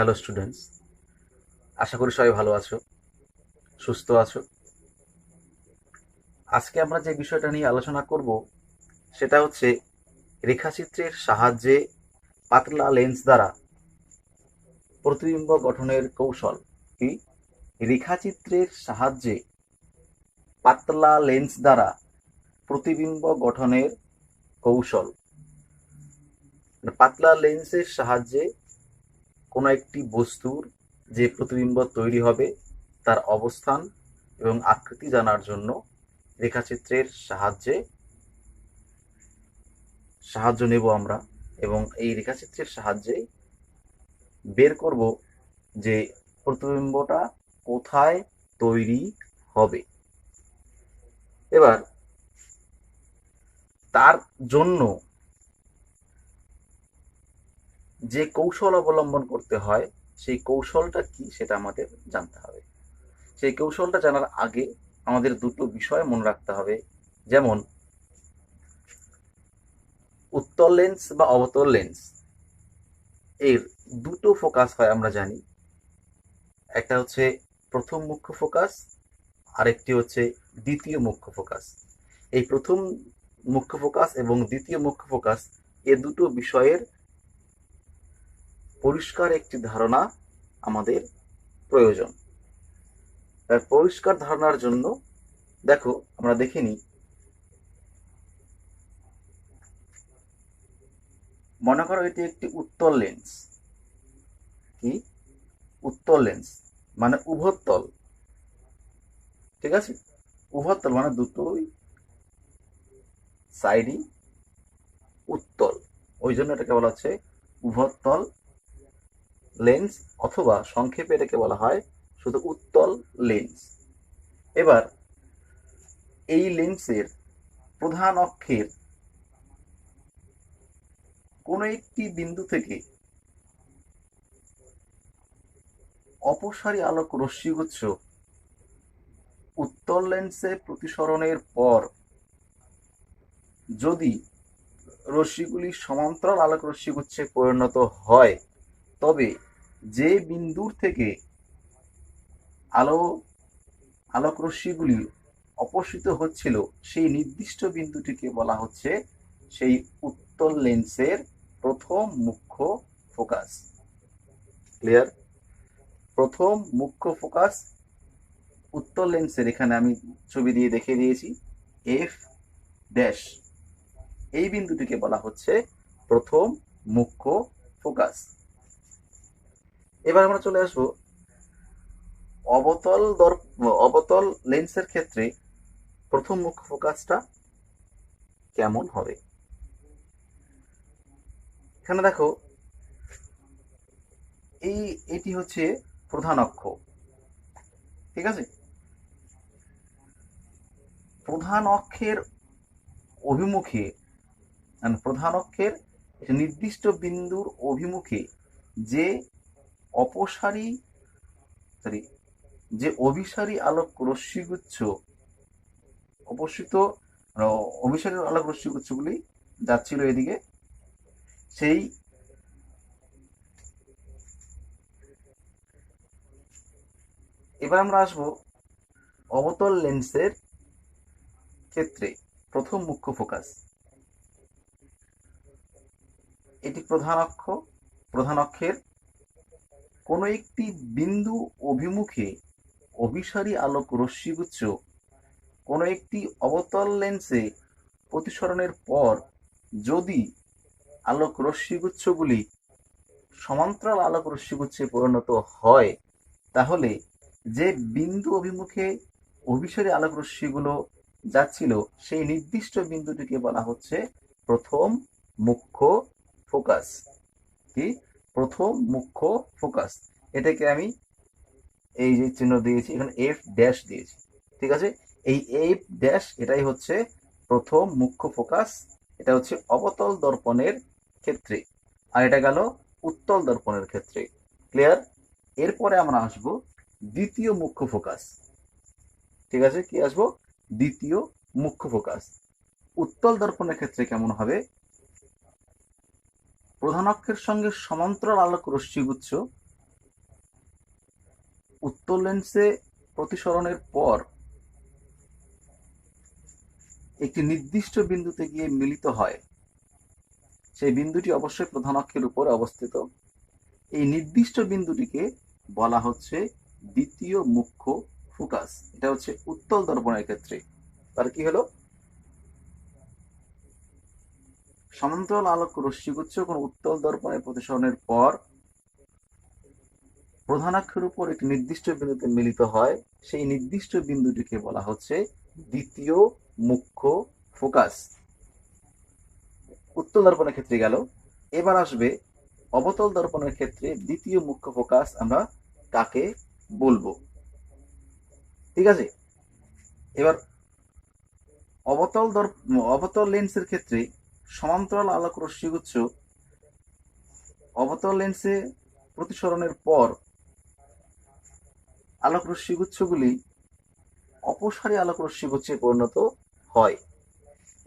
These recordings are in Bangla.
হ্যালো স্টুডেন্টস আশা করি সবাই ভালো আছো, সুস্থ আছো। আজকে আমরা যে বিষয়টা নিয়ে আলোচনা করব, সেটা হচ্ছে রেখাচিত্রের সাহায্যে পাতলা লেন্স দ্বারা প্রতিবিম্ব গঠনের কৌশল কি? রেখাচিত্রের সাহায্যে পাতলা লেন্স দ্বারা প্রতিবিম্ব গঠনের কৌশল। মানে পাতলা লেন্সের সাহায্যে কোনো একটি বস্তুর যে প্রতিবিম্ব তৈরি হবে, তার অবস্থান এবং আকৃতি জানার জন্য রেখাচিত্রের সাহায্যে সাহায্য নেব আমরা এবং এই রেখাচিত্রের সাহায্যে বের করব যে প্রতিবিম্বটা কোথায় তৈরি হবে। এবার তার জন্য যে কৌশল অবলম্বন করতে হয়, সেই কৌশলটা কি সেটা আমাদের জানতে হবে। সেই কৌশলটা জানার আগে আমাদের দুটো বিষয় মনে রাখতে হবে। যেমন, উত্তল লেন্স বা অবতল লেন্স এর দুটো ফোকাস হয় আমরা জানি। একটা হচ্ছে প্রথম মুখ্য ফোকাস আরেকটি হচ্ছে দ্বিতীয় মুখ্য ফোকাস এই প্রথম মুখ্য ফোকাস এবং দ্বিতীয় মুখ্য ফোকাস এ দুটো বিষয়ের পরিষ্কার একটি ধারণা আমাদের প্রয়োজন। পরিষ্কার ধারণার জন্য, দেখো, আমরা দেখে নিই। মনে করো এটি একটি উত্তল লেন্স কি? উত্তল লেন্স মানে উভতল ঠিক আছে? উভতল মানে দুটোই সাইডই উত্তল। ওই জন্য এটাকে বলা হচ্ছে উভত্তল লেন্স অথবা সংক্ষেপে এটাকে বলা হয় শুধু উত্তল লেন্স এবার, এই লেন্সের প্রধান অক্ষের কোনো একটি বিন্দু থেকে অপসারী আলোক রশ্মিগুচ্ছ উত্তল লেন্সে প্রতিসরণের পর যদি রশ্মিগুলি সমান্তরাল আলোক রশ্মিগুচ্ছে পরিণত হয়, তবে যে বিন্দুর থেকে আলো আলোক রশ্মিগুলি অপসৃত হচ্ছিল, সেই নির্দিষ্ট বিন্দুটিকে বলা হচ্ছে সেই উত্তল লেন্সের প্রথম মুখ্য ফোকাস। ক্লিয়ার প্রথম মুখ্য ফোকাস উত্তল লেন্সের, এখানে আমি ছবি দিয়ে দেখিয়ে দিয়েছি এফ ড্যাশ এই বিন্দুটিকে বলা হচ্ছে প্রথম মুখ্য ফোকাস। এবার আমরা চলে আসব অবতল দর অবতল লেন্সের ক্ষেত্রে প্রথম মুখ্য ফোকাসটা কেমন হবে? এখানে দেখো, এই, এটি হচ্ছে প্রধান অক্ষ, ঠিক আছে? প্রধান অক্ষের অভিমুখে মানে প্রধান অক্ষের নির্দিষ্ট বিন্দুর অভিমুখে যে অপসারী সরি যে অভিসারী আলোক রশ্মিগুচ্ছ, অপসৃত অভিসারী আলোক রশ্মিগুচ্ছগুলি যাচ্ছিল এদিকে। সেই এবার আমরা আসব অবতল লেন্সের ক্ষেত্রে, প্রথম মুখ্য ফোকাস। এটি প্রধান অক্ষ, প্রধান অক্ষের কোনো একটি বিন্দু অভিমুখে অভিসারী আলোক রশ্মিগুচ্ছ, কোনো একটি অবতল লেন্সে প্রতিসরণের পর যদি আলোক রশ্মিগুচ্ছগুলি সমান্তরাল আলোক রশ্মিগুচ্ছে পরিণত হয়, তাহলে যে বিন্দু অভিমুখে অভিসারী আলোক রশ্মিগুলো যাচ্ছিল, সেই নির্দিষ্ট বিন্দুটিকে বলা হচ্ছে প্রথম মুখ্য ফোকাস। কি? প্রথম মুখ্য ফোকাস। এটাকে আমি এই যে চিহ্ন দিয়েছি, এখানে এফ ড্যাশ দিয়েছি। ঠিক আছে? এই এফ ড্যাশ এটাই হচ্ছে প্রথম মুখ্য ফোকাস। এটা হচ্ছে অবতল দর্পণের ক্ষেত্রে। আর এটা গেল উত্তল দর্পণের ক্ষেত্রে। ক্লিয়ার এরপরে আমরা আসব দ্বিতীয় মুখ্য ফোকাস। ঠিক আছে? কি আসব? দ্বিতীয় মুখ্য ফোকাস। উত্তল দর্পণের ক্ষেত্রে কেমন হবে? প্রধান অক্ষের সঙ্গে সমান্তরাল আলোক রশ্মিগুচ্ছ। উত্তর লেন্সে প্রতিসরণের পর একটি নির্দিষ্ট বিন্দুতে গিয়ে মিলিত হয়। সেই বিন্দুটি অবশ্যই প্রধান অক্ষের উপরে অবস্থিত। এই নির্দিষ্ট বিন্দুটিকে বলা হচ্ছে দ্বিতীয় মুখ্য ফোকাস এটা হচ্ছে উত্তল দর্পণের ক্ষেত্রে। তার কি হলো? সমান্তরাল আলোক রশ্মিগুচ্ছ কোন উত্তল দর্পণে প্রতিসরণের পর প্রধানাক্ষের উপর একটি নির্দিষ্ট বিন্দুতে মিলিত হয়। সেই নির্দিষ্ট বিন্দুটিকে বলা হচ্ছে দ্বিতীয় মুখ্য ফোকাস। উত্তল দর্পণের ক্ষেত্রে গেল। এবার আসবে অবতল দর্পণের ক্ষেত্রে দ্বিতীয় মুখ্য ফোকাস আমরা কাকে বলব? ঠিক আছে? এবার অবতল দর্প অবতল লেন্সের ক্ষেত্রে সমান্তরাল আলোক রশ্মিগুচ্ছ অবতল লেন্সে প্রতিসরণের পর আলোক রশ্মিগুচ্ছগুলি অপসারী আলোক রশ্মিগুচ্ছে পরিণত হয়।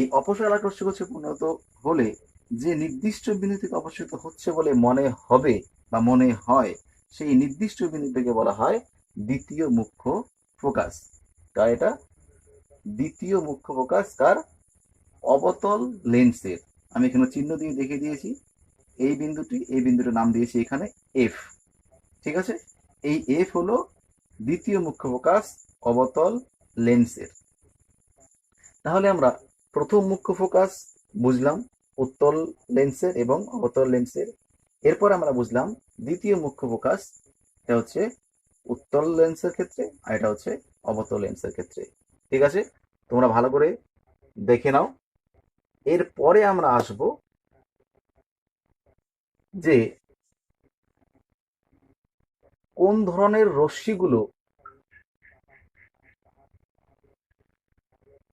এই অপসারী আলোক রশ্মিগুচ্ছে পরিণত হলে যে নির্দিষ্ট বিন্দু থেকে অপসৃত হচ্ছে বলে মনে হবে বা মনে হয়, সেই নির্দিষ্ট বিন্দু থেকে বলা হয় দ্বিতীয় মুখ্য ফোকাস কার এটা? দ্বিতীয় মুখ্য ফোকাস কার? অবতল লেন্সের, আমি এখানে চিহ্ন দিয়ে দেখিয়ে দিয়েছি। এই বিন্দুটি, এই বিন্দুটির নাম দিয়েছি এখানে এফ ঠিক আছে? এই এফ হলো দ্বিতীয় মুখ্য ফোকাস অবতল লেন্সের। তাহলে আমরা প্রথম মুখ্য ফোকাস বুঝলাম উত্তল লেন্সের এবং অবতল লেন্সের। এরপর আমরা বুঝলাম দ্বিতীয় মুখ্য ফোকাস, এটা হচ্ছে উত্তল লেন্সের ক্ষেত্রে আর এটা হচ্ছে অবতল লেন্সের ক্ষেত্রে। ঠিক আছে? তোমরা ভালো করে দেখে নাও। এরপরে আমরা আসব যে কোন ধরনের রশ্মিগুলো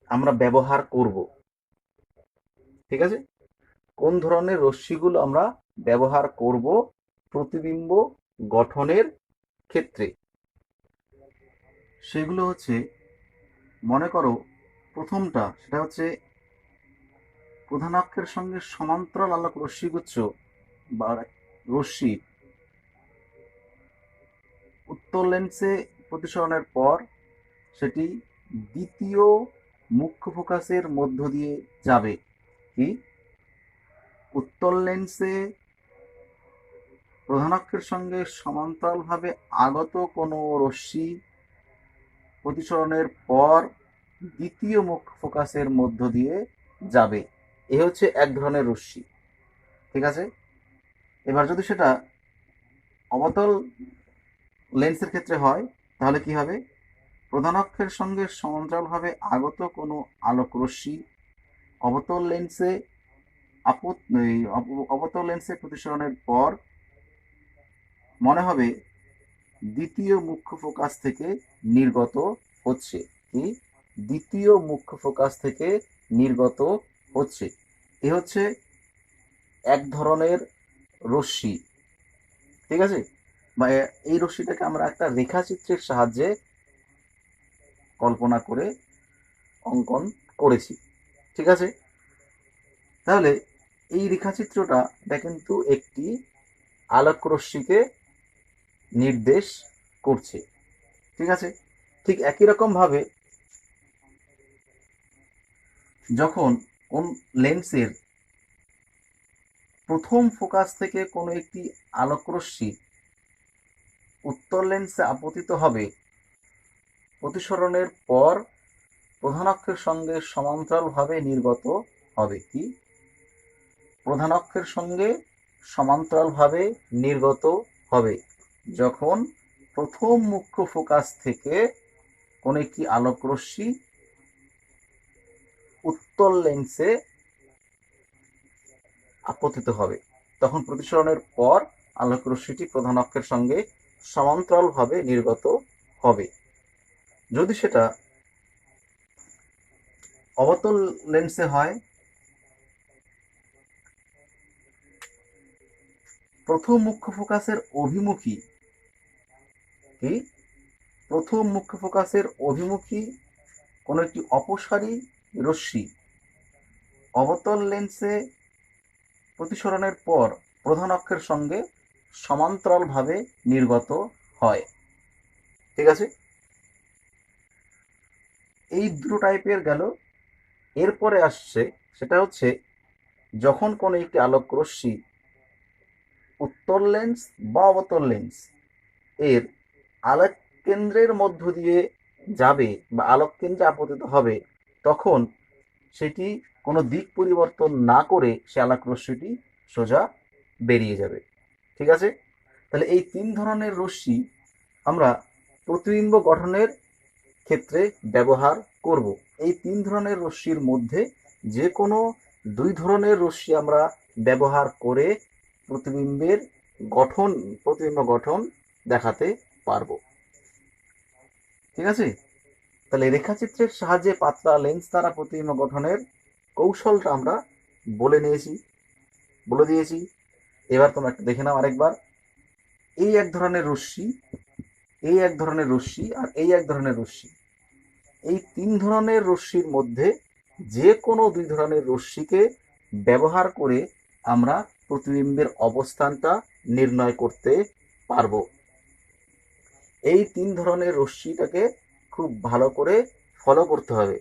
আমরা ব্যবহার করব। ঠিক আছে? কোন ধরনের রশ্মিগুলো আমরা ব্যবহার করব প্রতিবিম্ব গঠনের ক্ষেত্রে? সেগুলো হচ্ছে, মনে করো, প্রথমটা, সেটা হচ্ছে প্রধানাক্ষের সঙ্গে সমান্তরাল আলোক রশ্মিগুচ্ছ বা রশ্মি। উত্তর লেন্সে প্রতিসরণের পর সেটি দ্বিতীয় মুখ্য ফোকাসের মধ্য দিয়ে যাবে। কি? উত্তর লেন্সে প্রধানাক্ষের সঙ্গে সমান্তরালভাবে আগত কোনো রশ্মি প্রতিসরণের পর দ্বিতীয় মুখ্য ফোকাসের মধ্য দিয়ে যাবে। এ হচ্ছে এক ধরনের রশ্মি, ঠিক আছে? এবার যদি সেটা অবতল লেন্সের ক্ষেত্রে হয়, তাহলে কি হবে? প্রধানাক্ষের সঙ্গে সমান্তরালভাবে আগত কোনো আলোক রশ্মি অবতল লেন্সে আপত অবতল লেন্সে প্রতিসরণের পর মনে হবে দ্বিতীয় মুখ্য ফোকাস থেকে নির্গত হচ্ছে। কি? দ্বিতীয় মুখ্য ফোকাস থেকে নির্গত হচ্ছে। এ হচ্ছে এক ধরনের রশ্মি। ঠিক আছে? বা এই রশ্মিটাকে আমরা একটা রেখাচিত্রের সাহায্যে কল্পনা করে অঙ্কন করেছি। ঠিক আছে? তাহলে এই রেখাচিত্রটা এটা কিন্তু একটি আলোক রশ্মিকে নির্দেশ করছে। ঠিক আছে? ঠিক একই রকম ভাবে যখন কোন লেন্সের প্রথম ফোকাস থেকে কোনো একটি আলোকরশ্মি উত্তর লেন্সে আপতিত হবে, প্রতিসরণের পর প্রধানাক্ষের সঙ্গে সমান্তরালভাবে নির্গত হবে কি? প্রধানাক্ষের সঙ্গে সমান্তরালভাবে নির্গত হবে যখন প্রথম মুখ্য ফোকাস থেকে কোনো একটি আলোকরশ্মি উত্তল লেন্সে আপতিত হবে। তখন প্রতিসরণের পর আলোক রশ্মিটি প্রধান অক্ষের সঙ্গে সমান্তরালভাবে নির্গত হবে। যদি সেটা অবতল লেন্সে হয়, প্রথম মুখ্য ফোকাসের অভিমুখী কি? প্রথম মুখ্য ফোকাসের অভিমুখী কোনো একটি অপসারী রশ্মি। অবতল লেন্সে প্রতিসরণের পর প্রধান অক্ষের সঙ্গে সমান্তরালভাবে নির্গত হয়। ঠিক আছে? এই দুটো টাইপের গেল। এরপরে আসছে, সেটা হচ্ছে যখন কোনো একটি আলোক রশ্মি উত্তর লেন্স বা অবতল লেন্স এর আলোক কেন্দ্রের মধ্য দিয়ে যাবে বা আলোক কেন্দ্রে আপতিত হবে তখন সেটি কোনো দিক পরিবর্তন না করে সে আলোক রশ্মিটি সোজা বেরিয়ে যাবে। ঠিক আছে? তাহলে এই তিন ধরনের রশ্মি আমরা প্রতিবিম্ব গঠনের ক্ষেত্রে ব্যবহার করব। এই তিন ধরনের রশ্মির মধ্যে যে কোনো দুই ধরনের রশ্মি আমরা ব্যবহার করে প্রতিবিম্বের গঠন, প্রতিবিম্ব গঠন দেখাতে পারব। ঠিক আছে? তাহলে রেখাচিত্রের সাহায্যে পাতলা লেন্স দ্বারা প্রতিবিম্ব গঠনের কৌশলটা আমরা বলে নিয়েছি, বলে দিয়েছি। এবার তোমরা একটু দেখে নাও আরেকবার। এই এক ধরনের রশ্মি, এই এক ধরনের রশ্মি আর এই এক ধরনের রশ্মি। এই তিন ধরনের রশ্মির মধ্যে যে কোনো দুই ধরনের রশ্মিকে ব্যবহার করে আমরা প্রতিবিম্বের অবস্থানটা নির্ণয় করতে পারব। এই তিন ধরনের রশ্মিটাকে খুব ভালো করে ফলো করতে হবে।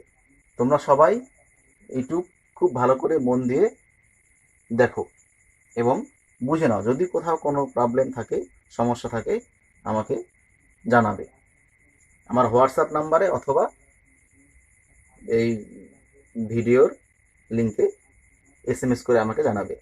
তোমরা সবাই ইউটিউব খুব ভালো করে মন দিয়ে দেখো এবং বুঝে নাও। যদি কোথাও কোনো প্রবলেম থাকে, সমস্যা থাকে, আমাকে জানাবে। আমার হোয়াটসঅ্যাপ নাম্বারে অথবা এই ভিডিওর লিঙ্কে এস করে আমাকে জানাবে।